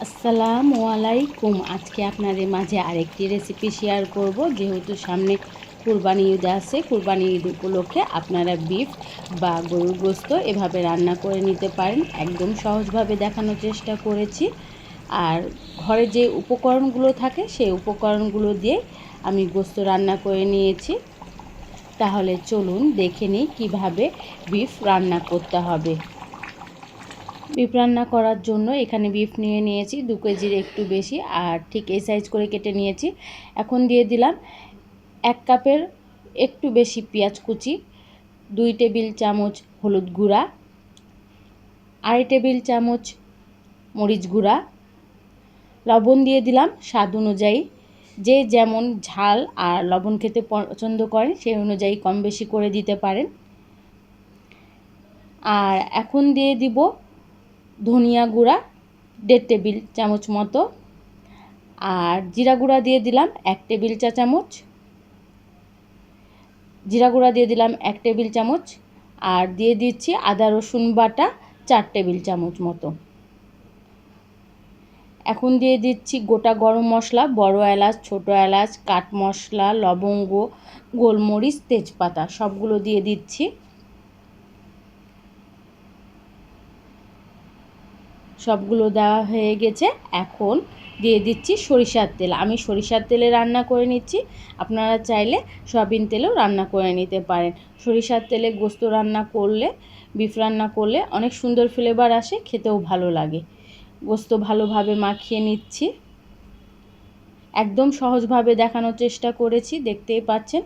আসসালামু আলাইকুম। আজকে আপনাদের মাঝে আরেকটি রেসিপি শেয়ার করব। যেহেতু সামনে কুরবানি ঈদ আছে, কুরবানি ঈদ উপলক্ষে আপনারা বিফ বা গরুর গোস্ত এভাবে রান্না করে নিতে পারেন। একদম সহজভাবে দেখানোর চেষ্টা করেছি। আর ঘরে যে উপকরণগুলো থাকে, সেই উপকরণগুলো দিয়ে আমি গোস্ত রান্না করে নিয়েছি। তাহলে চলুন দেখে নিই কীভাবে বিফ রান্না করতে হবে। বিফ রান্না করার জন্য এখানে বিফ নিয়ে নিয়েছি, দু কেজির একটু বেশি, আর ঠিক এই সাইজ করে কেটে নিয়েছি। এখন দিয়ে দিলাম এক কাপের একটু বেশি পেঁয়াজ কুচি, দুই টেবিল চামচ হলুদ গুঁড়া, আড়াই টেবিল চামচ মরিচ গুঁড়া, লবণ দিয়ে দিলাম স্বাদ অনুযায়ী। যে যেমন ঝাল আর লবণ খেতে পছন্দ করেন, সেই অনুযায়ী কম বেশি করে দিতে পারেন। আর এখন দিয়ে দিব ধনিয়া গুঁড়া, দেড় টেবিল চামচ মতো। আর জিরা গুঁড়া দিয়ে দিলাম এক টেবিল চা চামচ। জিরা গুঁড়া দিয়ে দিলাম এক টেবিল চামচ। আর দিয়ে দিচ্ছি আদা, রসুন বাটা চার টেবিল চামচ মতো। এখন দিয়ে দিচ্ছি গোটা গরম মশলা, বড় এলাচ, ছোট এলাচ, কাঠ মশলা, লবঙ্গ, গোলমরিচ, তেজপাতা, সবগুলো দিয়ে দিচ্ছি। সবগুলো দেওয়া হয়ে গেছে। এখন দিয়ে দিচ্ছি সরিষার তেল। আমি সরিষার তেলে রান্না করে নিচ্ছি। আপনারা চাইলে সয়াবিন তেলেও রান্না করে নিতে পারেন। সরিষার তেলে গোস্ত রান্না করলে, বিফ রান্না করলে অনেক সুন্দর ফ্লেভার আসে, খেতেও ভালো লাগে। গোস্ত ভালোভাবে মাখিয়ে নিচ্ছি। একদম সহজভাবে দেখানোর চেষ্টা করেছি, দেখতেই পাচ্ছেন।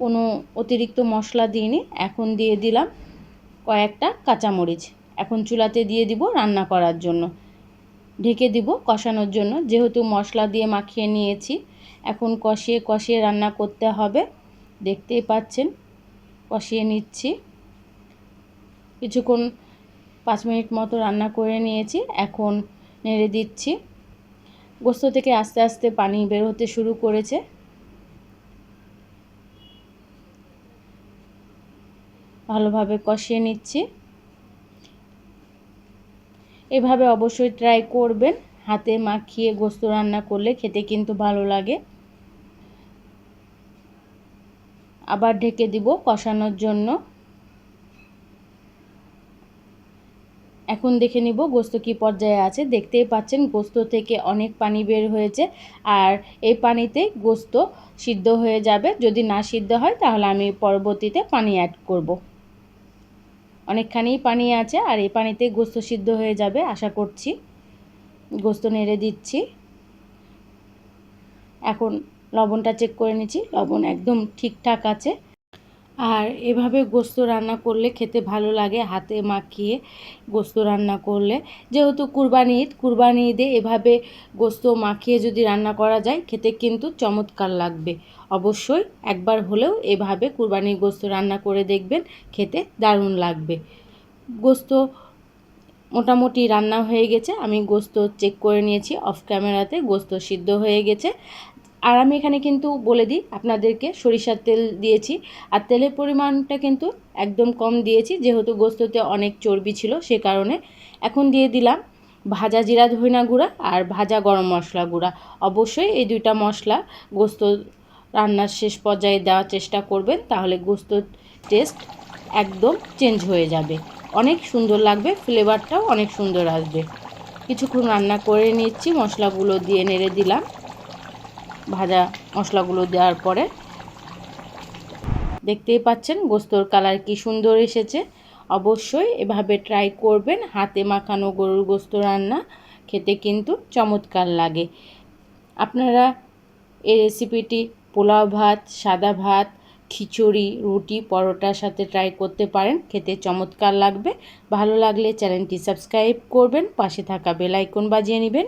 কোনো অতিরিক্ত মশলা দিইনি। এখন দিয়ে দিলাম কয়েকটা কাঁচামরিচ। এখন চুলাতে দিয়ে দিব রান্না করার জন্য। ঢেকে দিব কষানোর জন্য। যেহেতু মশলা দিয়ে মাখিয়ে নিয়েছি, এখন কষিয়ে কষিয়ে রান্না করতে হবে। দেখতেই পাচ্ছেন, কষিয়ে নিচ্ছি। কিছুক্ষণ পাঁচ মিনিট মতো রান্না করে নিয়েছি, এখন নেড়ে দিচ্ছি। গোস্ত থেকে আস্তে আস্তে পানি বের হতে শুরু করেছে। ভালোভাবে কষিয়ে নিচ্ছি। এভাবে অবশ্যই ট্রাই করবেন। হাতে মাখিয়ে গোস্ত রান্না করলে খেতে কিন্তু ভালো লাগে। আবার ঢেকে দিব কষানোর জন্য। এখন দেখে নিব গোস্ত কি পর্যায়ে আছে। দেখতেই পাচ্ছেন গোস্ত থেকে অনেক পানি বের হয়েছে। আর এই পানিতে গোস্ত সিদ্ধ হয়ে যাবে। যদি না সিদ্ধ হয় তাহলে আমি পরবর্তীতে পানি অ্যাড করব। অনেকখানি পানি আছে আর এই পানিতে গোস্ত সিদ্ধ হয়ে যাবে, আশা করছি। গোস্ত নেড়ে দিচ্ছি। এখন লবণটা চেক করে নিচ্ছি, লবণ একদম ঠিকঠাক আছে। আর এভাবে গোস্ত রান্না করলে খেতে ভালো লাগে, হাতে মাখিয়ে গোস্ত রান্না করলে। যেহেতু কুরবানি ঈদ, কুরবানি ঈদে এভাবে গোস্ত মাখিয়ে যদি রান্না করা যায়, খেতে কিন্তু চমৎকার লাগবে। অবশ্যই একবার হলেও এভাবে কুরবানির গোস্ত রান্না করে দেখবেন, খেতে দারুণ লাগবে। গোস্ত মোটামুটি রান্না হয়ে গেছে, আমি গোস্ত চেক করে নিয়েছি, অফ ক্যামেরাতে গোস্ত সিদ্ধ হয়ে গেছে। আর আমি এখানে কিন্তু বলে দিই, আপনাদেরকে সরিষার তেল দিয়েছি। আর তেলের পরিমাণটা কিন্তু একদম কম দিয়েছি, যেহেতু গোস্ততে অনেক চর্বি ছিল সে কারণে। এখন দিয়ে দিলাম ভাজা জিরা ধইনা গুঁড়া আর ভাজা গরম মশলা গুঁড়া। অবশ্যই এই দুইটা মশলা গোস্ত রান্নার শেষ পর্যায়ে দেওয়ার চেষ্টা করবেন, তাহলে গোস্ত টেস্ট একদম চেঞ্জ হয়ে যাবে। অনেক সুন্দর লাগবে, ফ্লেভারটাও অনেক সুন্দর আসবে। কিছুক্ষণ রান্না করে নিচ্ছি, মশলাগুলো দিয়ে নেড়ে দিলাম। ভাজা মশলাগুলো দেওয়ার পরে দেখতেই পাচ্ছেন গোস্তর কালার কি সুন্দর এসেছে। অবশ্যই এভাবে ট্রাই করবেন, হাতে মাখানো গরুর গোস্ত রান্না খেতে কিন্তু চমৎকার লাগে। আপনারা এই রেসিপিটি পোলাও ভাত, সাদা ভাত, খিচুড়ি, রুটি, পরোটার সাথে ট্রাই করতে পারেন, খেতে চমৎকার লাগবে। ভালো লাগলে চ্যানেলটি সাবস্ক্রাইব করবেন, পাশে থাকা বেল আইকন বাজিয়ে নেবেন।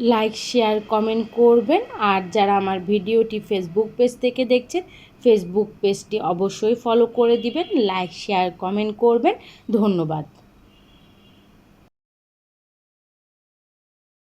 লাইক শেয়ার কমেন্ট করবেন। আর যারা আমার ভিডিওটি ফেসবুক পেজ থেকে দেখছেন ফেসবুক পেজটি অবশ্যই ফলো করে দিবেন। লাইক শেয়ার কমেন্ট করবেন। ধন্যবাদ।